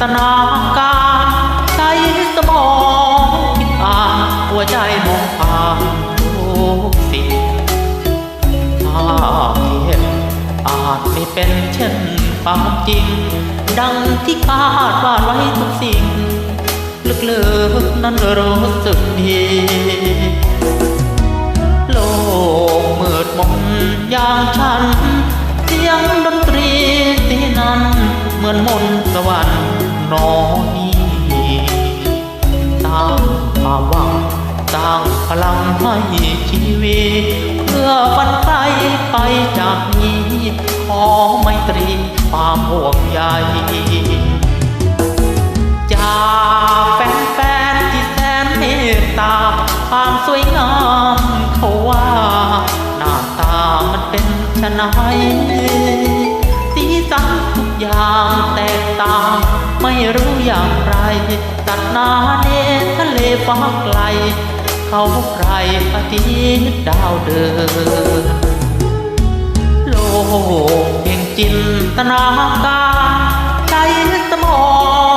ตนาการใช้สมองคิดอ่านหัวใจมองผ่านทุกสิ่งภาพที่เห็นอาจไม่เป็นเช่นความจริง ดังที่คาดวาดไว้ทุกสิ่ง ลึกๆนั้นรู้สึกดีโลกมืดมนอย่างฉันเสียงดนตรีที่นั้นเหมือนมนต์สวรรค์ น้อยสร้างความหวังสร้างพลังให้ชีวิต เพื่อฝันไกลไปจากนี้ ขอไม่ตรีความห่วงใยจากแฟนๆที่แสนเมตตาความสวยงามเขาว่า หน้าตามันเป็นชะไหนสีสันทุกอย่างแตกต่าง ไม่รู้อย่างไร ตัดนาเนทะเลฟ้าไกล เขาใครอาทิตย์ดาวเดินโลกเพียงจินตนาการใช้สมอ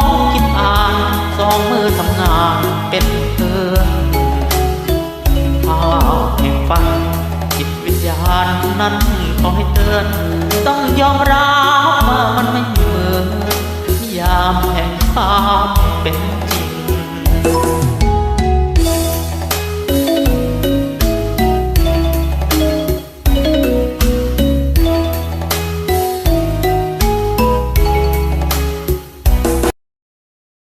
งคิดอ่านสองมือทำงานเป็นเพื่อนภาพแห่งฝันจิตวิญญาณนั้นขอให้เตือนต้องยอมรับว่ามัน